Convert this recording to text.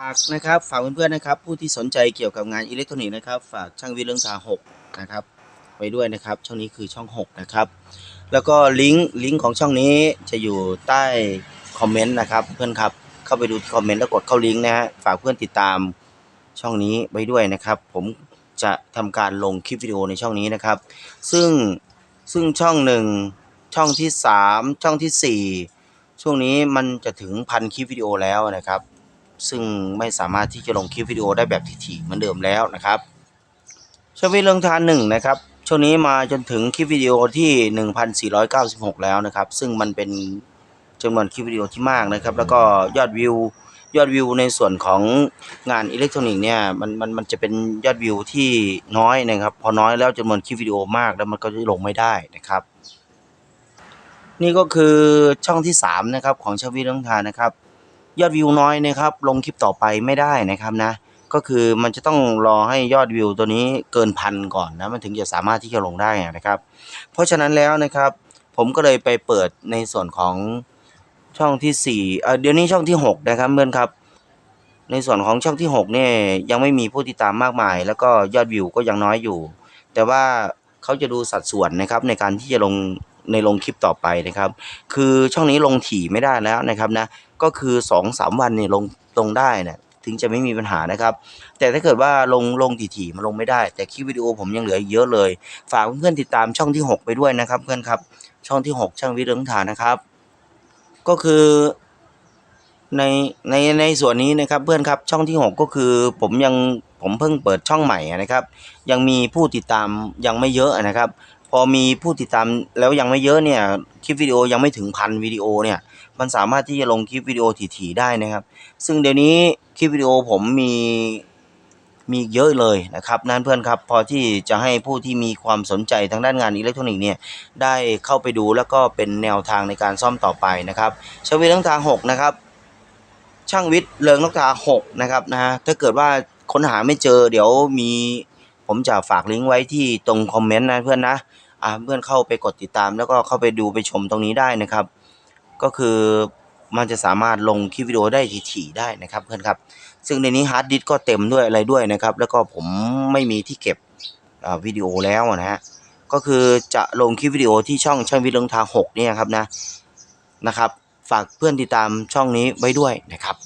ฝากนะครับฝากเพื่อนๆนะครับ ผู้ที่สนใจเกี่ยวกับงานอิเล็กทรอนิกส์นะครับ ฝากช่างวิเรื่องทาหกนะครับไว้ด้วยนะครับ ช่องนี้คือช่อง 6 นะครับ แล้วก็ลิงก์ลิงก์ของช่องนี้จะอยู่ใต้คอมเมนต์นะครับเพื่อนครับเข้าไปดูที่คอมเมนต์แล้วกดเข้าลิงก์นะฮะฝากเพื่อนติดตามช่องนี้ไว้ด้วยนะครับ ผมจะทำการลงคลิปวิดีโอในช่องนี้นะครับ ซึ่งซึ่งช่องหนึ่งช่องที่สามช่องที่สี่ช่วงนี้มันจะถึงพันคลิปวิดีโอแล้วนะครับ ซึ่งไม่สามารถที่จะลงคลิปวิดีโอได้แบบถี่ๆเหมือนเดิมแล้วนะครับชวิเรื่องทานหนึ่งนะครับช่วงนี้มาจนถึงคลิปวิดีโอที่ 1,496 แล้วนะครับ ซึ่งมันเป็นจำนวนคลิปวิดีโอที่มากนะครับ แล้วก็ยอดวิวยอดวิวในส่วนของงานอิเล็กทรอนิกส์เนี่ยมันมันมันจะเป็นยอดวิวที่น้อยนะครับพอน้อยแล้วจำนวนคลิปวิดีโอมากแล้วมันก็จะลงไม่ได้นะครับ นี่ก็คือช่องที่สามนะครับของชวิเรื่องทานนะครับ ยอดวิวน้อยนะครับ ลงคลิปต่อไปไม่ได้นะครับนะ ก็คือมันจะต้องรอให้ยอดวิวตัวนี้เกินพันก่อนนะ มันถึงจะสามารถที่จะลงได้นะครับ เพราะฉะนั้นแล้วนะครับ ผมก็เลยไปเปิดในส่วนของช่องที่สี่เอ่อเดี๋ยวนี้ช่องที่หกนะครับเพื่อนครับ ในส่วนของช่องที่หกเนี่ยยังไม่มีผู้ติดตามมากมาย แล้วก็ยอดวิวก็ยังน้อยอยู่ แต่ว่าเขาจะดูสัดส่วนนะครับในการที่จะลง ในลงคลิปต่อไปนะครับ คือช่องนี้ลงถี่ไม่ได้แล้วนะครับนะก็คือ2อสามวันเนี่ยลงลงได้นะถึงจะไม่มีปัญหานะครับ แต่ถ้าเกิดว่าลงลงถี่ๆมันลงไม่ได้ แต่คลิปวิดีโอผมยังเหลือเยอะเลย ฝากเพื่อนๆติดตามช่องที่ 6 ไปด้วยนะครับ เพื่อนครับ ช่องที่ 6 ช่างวิทย์เรืองฐานนะครับ ก็คือในในในส่วนนี้นะครับเพื่อนครับช่องที่ 6 ก็คือผมยังผมเพิ่งเปิดช่องใหม่นะครับ ยังมีผู้ติดตามยังไม่เยอะนะครับ พอมีผู้ติดตามแล้วยังไม่เยอะเนี่ยคลิปวิดีโอยังไม่ถึงพันวิดีโอเนี่ยมันสามารถที่จะลงคลิปวิดีโอถี่ๆได้นะครับ ซึ่งเดี๋ยวนี้คลิปวิดีโอผมมีมีเยอะเลยนะครับนั่นเพื่อนครับพอที่จะให้ผู้ที่มีความสนใจทางด้านงานอิเล็กทรอนิกส์เนี่ยได้เข้าไปดูแล้วก็เป็นแนวทางในการซ่อมต่อไปนะครับชวิตเรื่องทาง6นะครับช่างวิทย์เริงนกทา6นะครับนะฮะถ้าเกิดว่าค้นหาไม่เจอเดี๋ยวมี ผมจะฝากลิงก์ไว้ที่ตรงคอมเมนต์นะเพื่อนนะอ่าเพื่อนเข้าไปกดติดตาม แล้วก็เข้าไปดูไปชมตรงนี้ได้นะครับ ก็คือมันจะสามารถลงคลิปวิดีโอได้ถี่ๆได้นะครับเพื่อนครับ ซึ่งในนี้ฮาร์ดดิสก์ก็เต็มด้วยอะไรด้วยนะครับ แล้วก็ผมไม่มีที่เก็บอ่าวิดีโอแล้วนะฮะก็คือจะลงคลิปวิดีโอที่ช่องช่างวิทย์เรืองทาง6เนี่ยครับนะนะครับ ฝากเพื่อนติดตามช่องนี้ไว้ด้วยนะครับ